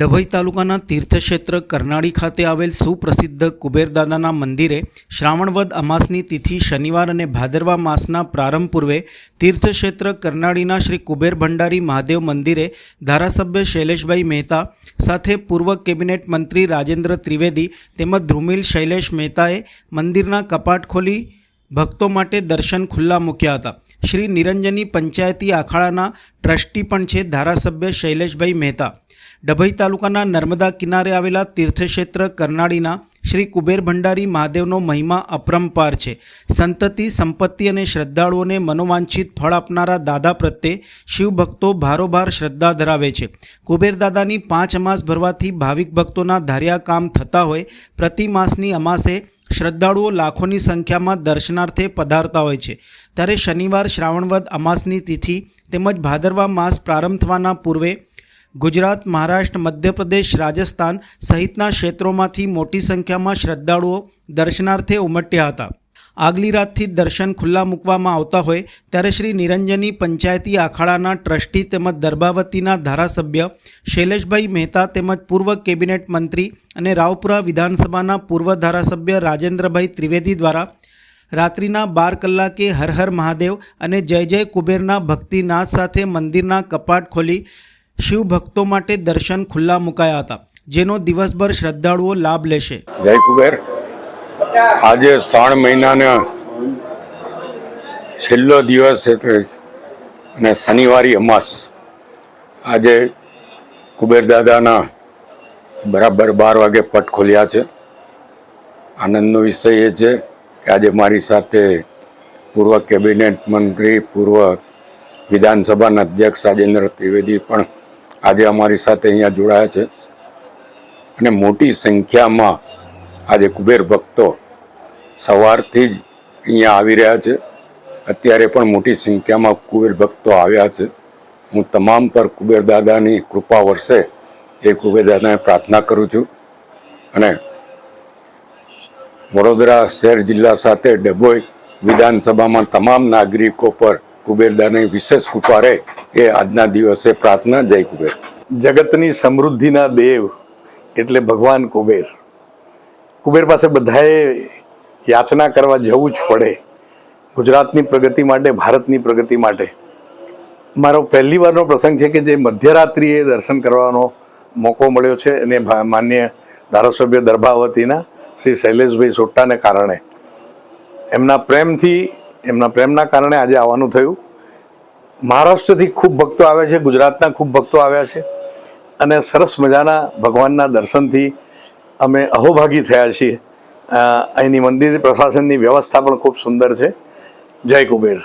ડભોઈ તાલુકાના તીર્થક્ષેત્ર કરનાળી ખાતે આવેલ સુપ્રસિદ્ધ કુબેરદાદાના મંદિરે શ્રાવણવદ અમાસની તિથિ શનિવાર અને ભાદરવા માસના પ્રારંભ પૂર્વે તીર્થક્ષેત્ર કરનાળીના શ્રી કુબેર ભંડારી મહાદેવ મંદિરે ધારાસભ્ય શૈલેષભાઈ મહેતા સાથે પૂર્વ કેબિનેટ મંત્રી રાજેન્દ્ર ત્રિવેદી તેમજ ધ્રુમિલ શૈલેષ મહેતાએ મંદિરના કપાટ ખોલી ભક્તો માટે દર્શન ખુલ્લા મૂક્યા હતા. શ્રી નિરંજની પંચાયતી આખાડાના ટ્રસ્ટી પણ છે ધારાસભ્ય શૈલેષભાઈ મહેતા. ડભોઈ તાલુકાના નર્મદા કિનારે આવેલા તીર્થક્ષેત્ર કરનાળીના શ્રી કુબેર ભંડારી મહાદેવનો મહિમા અપરંપાર છે. સંતતિ, સંપત્તિ અને શ્રદ્ધાળુઓને મનોવાંછિત ફળ આપનારા દાદા પ્રત્યે શિવભક્તો ભારોભાર શ્રદ્ધા ધરાવે છે. કુબેર દાદાની પાંચ અમાસ ભરવાથી ભાવિક ભક્તોના ધાર્યા કામ થતા હોય, પ્રતિ માસની અમાસે શ્રદ્ધાળુઓ લાખોની સંખ્યામાં દર્શનાર્થે પધારતા હોય છે. ત્યારે શનિવાર શ્રાવણવદ અમાસની તિથિ તેમજ ભાદરવા માસ પ્રારંભ થવાના પૂર્વે ગુજરાત, મહારાષ્ટ્ર, મધ્યપ્રદેશ, રાજસ્થાન સહિતના ક્ષેત્રોમાંથી મોટી સંખ્યામાં શ્રદ્ધાળુઓ દર્શનાર્થે ઉમટ્યા હતા. આગલી રાતથી દર્શન ખુલ્લા મૂકવામાં આવતા હોય ત્યારે શ્રી નિરંજની પંચાયતી આખાડાના ટ્રસ્ટી તેમજ દરબાવતીના ધારાસભ્ય શૈલેષભાઈ મહેતા તેમજ પૂર્વ કેબિનેટ મંત્રી અને રાવપુરા વિધાનસભાના પૂર્વ ધારાસભ્ય રાજેન્દ્રભાઈ ત્રિવેદી દ્વારા રાત્રિના બાર કલાકે હર હર મહાદેવ અને જય જય કુબેરના ભક્તિનાથ સાથે મંદિરના કપાટ ખોલી શિવ ભક્તો માટે દર્શન ખુલ્લા મુકાયા હતા, જેનો દિવસભર શ્રદ્ધાળુઓ લાભ લેશે. જય કુબેર. આજે શ્રાવણ મહિનાના છેલ્લો દિવસ એટલે અને શનિવારી અમાસ. આજે કુબેર દાદાના બરાબર બાર વાગે પટ ખોલ્યા છે. આનંદનો વિષય એ છે કે આજે મારી સાથે પૂર્વ કેબિનેટ મંત્રી, પૂર્વ વિધાનસભાના અધ્યક્ષ રાજેન્દ્ર ત્રિવેદી પણ આજે અમારી સાથે અહીંયા જોડાયા છે. અને મોટી સંખ્યામાં આજે કુબેર ભક્તો સવારથી જ અહીંયા આવી રહ્યા છે. અત્યારે પણ મોટી સંખ્યામાં કુબેર ભક્તો આવ્યા છે. હું તમામ પર કુબેર દાદાની કૃપા વરસે એ કુબેર દાદાને પ્રાર્થના કરું છું. અને વડોદરા શહેર જિલ્લા સાથે ડભોઈ વિધાનસભામાં તમામ નાગરિકો પર કુબેર દાદાની વિશેષ કૃપા એ આજના દિવસે પ્રાર્થના જય કુબેર. જગતની સમૃદ્ધિના દેવ એટલે ભગવાન કુબેર. કુબેર પાસે બધાએ યાચના કરવા જવું જ પડે. ગુજરાતની પ્રગતિ માટે, ભારતની પ્રગતિ માટે. મારો પહેલી વારનો પ્રસંગ છે કે જે મધ્યરાત્રિએ દર્શન કરવાનો મોકો મળ્યો છે અને માન્ય ધારાસભ્ય દર્ભાવતીના શ્રી શૈલેષભાઈ સોટ્ટાને કારણે. એમના પ્રેમથી એમના પ્રેમના કારણે આજે આવવાનું થયું. મહારાષ્ટ્રથી ખૂબ ભક્તો આવ્યા છે, ગુજરાતના ખૂબ ભક્તો આવ્યા છે અને સરસ મજાના ભગવાનના દર્શનથી અમે અહોભાગી થયા છીએ. અહીંની મંદિર પ્રશાસનની વ્યવસ્થા પણ ખૂબ સુંદર છે. જય કુબેર.